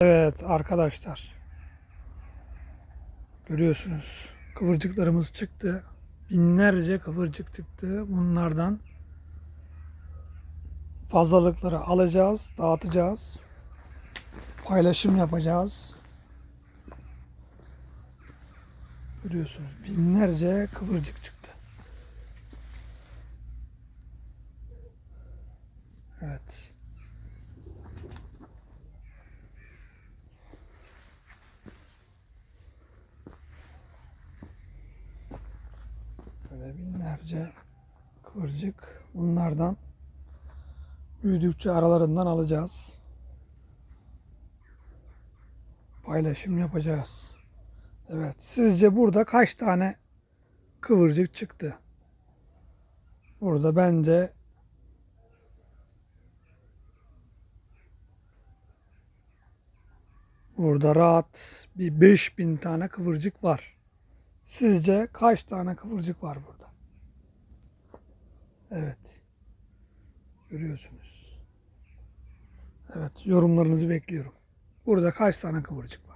Evet arkadaşlar. Görüyorsunuz. Kıvırcıklarımız çıktı. Binlerce kıvırcık çıktı. Bunlardan fazlalıkları alacağız, dağıtacağız. Paylaşım yapacağız. Görüyorsunuz. Binlerce kıvırcık çıktı. Evet. Böyle binlerce kıvırcık. Bunlardan büyüdükçe aralarından alacağız. Paylaşım yapacağız. Evet. Sizce burada kaç tane kıvırcık çıktı? Burada bence burada rahat bir 5000 tane kıvırcık var. Sizce kaç tane kıvırcık var burada? Evet. Görüyorsunuz. Evet, yorumlarınızı bekliyorum. Burada kaç tane kıvırcık?